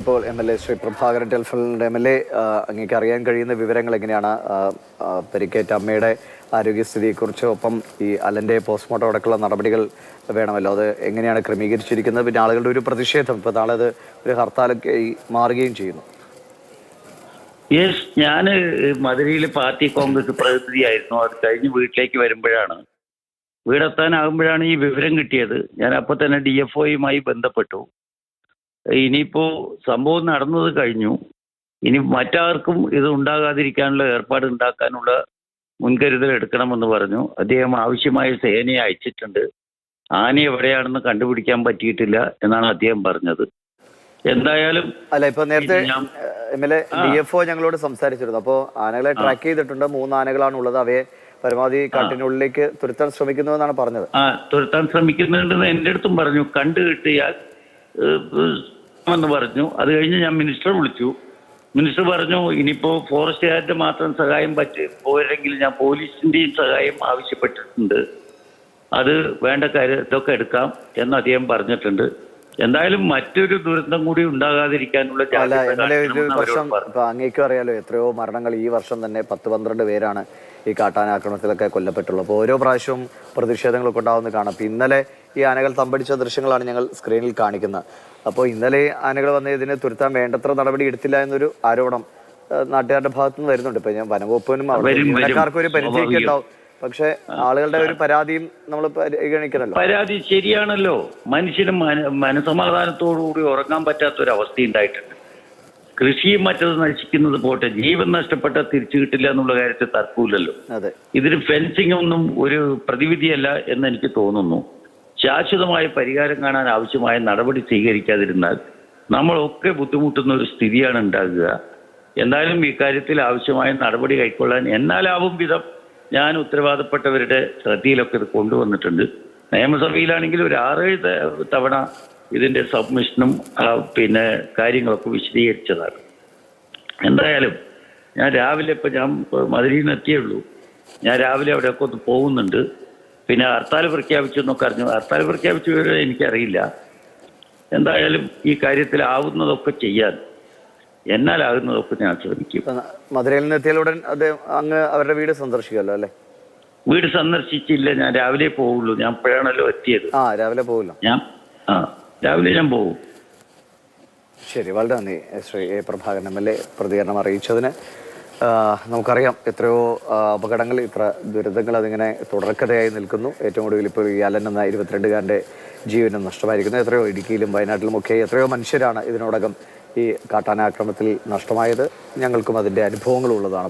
ഇപ്പോൾ M L A Shri Prabhakaran ടെൽഫലിന്റെ M L A അങ്ങേക്ക് അറിയാൻ കഴിയുന്ന വിവരങ്ങൾ എങ്ങനെയാണ് പരിക്കേറ്റ അമ്മയുടെ ആരോഗ്യസ്ഥിതിയെക്കുറിച്ച് ഒപ്പം ഈ അലന്റെ പോസ്റ്റ്മോർട്ടം അടക്കമുള്ള നടപടികൾ വേണമല്ലോ? അത് എങ്ങനെയാണ് ക്രമീകരിച്ചിരിക്കുന്നത്? പിന്നെ ആളുകളുടെ ഒരു പ്രതിഷേധം ഇപ്പോൾ നാളെ അത് ഒരു ഹർത്താലൊക്കെ മാറുകയും ചെയ്യുന്നു. യെസ് ഞാൻ മധുരയിൽ പാർട്ടി കോൺഗ്രസ് പ്രതിനിധിയായിരുന്നു. അത് കഴിഞ്ഞ് വീട്ടിലേക്ക് വരുമ്പോഴാണ്. വീടെത്താനാകുമ്പോഴാണ് ഈ വിവരം കിട്ടിയത്. ഞാൻ അപ്പോൾ തന്നെ ഡി എഫ് ഒയുമായി ബന്ധപ്പെട്ടു. ഇനിയിപ്പോൾ സംഭവം നടന്നത് കഴിഞ്ഞു. ഇനി മറ്റാർക്കും ഇത് ഉണ്ടാകാതിരിക്കാനുള്ള ഏർപ്പാട് ഉണ്ടാക്കാനുള്ള മുൻകരുതൽ എടുക്കണമെന്ന് പറഞ്ഞു. അദ്ദേഹം ആവശ്യമായ സേനയെ അയച്ചിട്ടുണ്ട്. ആന എവിടെയാണെന്ന് കണ്ടുപിടിക്കാൻ പറ്റിയിട്ടില്ല എന്നാണ് അദ്ദേഹം പറഞ്ഞത്. എന്തായാലും അല്ല ഇപ്പൊ നേരത്തെ M L A D F O ഞങ്ങളോട് സംസാരിച്ചിരുന്നു. അപ്പോൾ ആനകളെ ട്രാക്ക് ചെയ്തിട്ടുണ്ട്. മൂന്ന് ആനകളാണ് ഉള്ളത്. അവയെ പരമാവധി കാട്ടിനുള്ളിലേക്ക് തുരുത്താൻ ശ്രമിക്കുന്നു എന്നാണ് പറഞ്ഞത്. ആ തുരുത്താൻ ശ്രമിക്കുന്നുണ്ടെന്ന് എന്റെ അടുത്തും പറഞ്ഞു. കണ്ടു കിട്ടിയാൽ എന്ന് പറഞ്ഞു. അത് കഴിഞ്ഞ് ഞാൻ മിനിസ്റ്റർ വിളിച്ചു. മിനിസ്റ്റർ പറഞ്ഞു ഇനിയിപ്പോ ഫോറസ്റ്റുകാരുടെ മാത്രം സഹായം പറ്റി പോരെങ്കിൽ ഞാൻ പോലീസിന്റെയും സഹായം ആവശ്യപ്പെട്ടിട്ടുണ്ട്. അത് വേണ്ട കാര്യം ഇതൊക്കെ എടുക്കാം എന്ന് അദ്ദേഹം പറഞ്ഞിട്ടുണ്ട്. എന്തായാലും മറ്റൊരു ദുരന്തം കൂടി ഉണ്ടാകാതിരിക്കാനുള്ള അല്ല ഒരു വർഷം ഇപ്പൊ അങ്ങേക്കും അറിയാലോ എത്രയോ മരണങ്ങൾ ഈ വർഷം തന്നെ പത്ത് പന്ത്രണ്ട് പേരാണ് ഈ കാട്ടാനാക്രമണത്തിലൊക്കെ കൊല്ലപ്പെട്ടുള്ളത്. അപ്പോൾ ഓരോ പ്രാവശ്യവും പ്രതിഷേധങ്ങളൊക്കെ ഉണ്ടാവുന്ന കാണാം. അപ്പോൾ ഇന്നലെ ഈ ആനകൾ തമ്പടിച്ച ദൃശ്യങ്ങളാണ് ഞങ്ങൾ സ്ക്രീനിൽ കാണിക്കുന്നത്. അപ്പോൾ ഇന്നലെ ആനകൾ വന്ന് ഇതിനെ തുരുത്താൻ വേണ്ടത്ര നടപടി എടുത്തില്ല എന്നൊരു ആരോപണം നാട്ടുകാരുടെ ഭാഗത്തുനിന്ന് വരുന്നുണ്ട്. ഇപ്പൊ ഞാൻ വനംവകുപ്പിനും. ഒരു പരിധിയൊക്കെ ഉണ്ടാവും. പക്ഷെ ആളുകളുടെ ഒരു പരാതിയും നമ്മൾ പരിഗണിക്കണല്ലോ. പരാതി ശരിയാണല്ലോ. മനുഷ്യന് മന- മനസമാധാനത്തോടുകൂടി ഉറങ്ങാൻ പറ്റാത്ത ഒരു അവസ്ഥ ഉണ്ടായിട്ടുണ്ട്. കൃഷിയും മറ്റത് നശിക്കുന്നത് പോട്ടെ ജീവൻ നഷ്ടപ്പെട്ട തിരിച്ചു കിട്ടില്ല എന്നുള്ള കാര്യത്തിൽ തർക്കമില്ലല്ലോ. ഇതിന് ഫെൻസിംഗ് ഒന്നും ഒരു പ്രതിവിധിയല്ല എന്ന് എനിക്ക് തോന്നുന്നു. ശാശ്വതമായ പരിഹാരം കാണാൻ ആവശ്യമായ നടപടി സ്വീകരിക്കാതിരുന്നാൽ നമ്മളൊക്കെ ബുദ്ധിമുട്ടുന്ന ഒരു സ്ഥിതിയാണ് ഉണ്ടാകുക. എന്തായാലും ഇക്കാര്യത്തിൽ ആവശ്യമായ നടപടി കൈക്കൊള്ളാൻ എന്നാലാവും വിധം ഞാൻ ഉത്തരവാദപ്പെട്ടവരുടെ ശ്രദ്ധയിലൊക്കെ ഇത് കൊണ്ടുവന്നിട്ടുണ്ട്. നിയമസഭയിലാണെങ്കിൽ ഒരു ആറേഴ് തവണ ഇതിന്റെ സബ്മിഷനും പിന്നെ കാര്യങ്ങളൊക്കെ വിശദീകരിച്ചതാണ്. എന്തായാലും ഞാൻ രാവിലെ ഇപ്പം ഞാൻ മധുരയിൽ നിന്ന് എത്തിയേ ഉള്ളൂ. ഞാൻ രാവിലെ അവിടെയൊക്കെ ഒന്ന് പോകുന്നുണ്ട്. പിന്നെ ഹർത്താൽ പ്രഖ്യാപിച്ചു എന്നൊക്കെ അറിഞ്ഞു. ഹർത്താൽ പ്രഖ്യാപിച്ചു എനിക്കറിയില്ല. എന്തായാലും ഈ കാര്യത്തിൽ ആവുന്നതൊക്കെ ചെയ്യാൻ എന്നാലാകുന്നതൊക്കെ ഞാൻ ശ്രമിക്കും മധുരയിൽ നിന്ന് എത്തിയാലുടൻ അത് അങ്ങ് അവരുടെ വീട് സന്ദർശിക്കുമല്ലോ അല്ലേ? വീട് സന്ദർശിച്ചില്ല ഞാൻ രാവിലെ പോവുള്ളൂ. ഞാൻ ഇപ്പോഴാണല്ലോ എത്തിയത്. ആ രാവിലെ പോവില്ല. ഞാൻ ആ രാവിലെ ഞാൻ പോകും ശരി വളരെ നന്ദി Shri A Prabhakaran M L A പ്രതികരണം അറിയിച്ചതിന്. നമുക്കറിയാം എത്രയോ അപകടങ്ങൾ ഇത്ര ദുരിതങ്ങൾ അതിങ്ങനെ തുടർക്കഥയായി നിൽക്കുന്നു. ഏറ്റവും കൂടുതൽ ഇപ്പോൾ ഈ അലൻ എന്ന ഇരുപത്തിരണ്ടുകാരന്റെ ജീവനും നഷ്ടമായിരിക്കുന്നു. എത്രയോ ഇടുക്കിയിലും വയനാട്ടിലും ഒക്കെ എത്രയോ മനുഷ്യരാണ് ഇതിനോടകം ഈ കാട്ടാനാക്രമത്തിൽ നഷ്ടമായത് ഞങ്ങൾക്കും അതിന്റെ അനുഭവങ്ങളുള്ളതാണ്.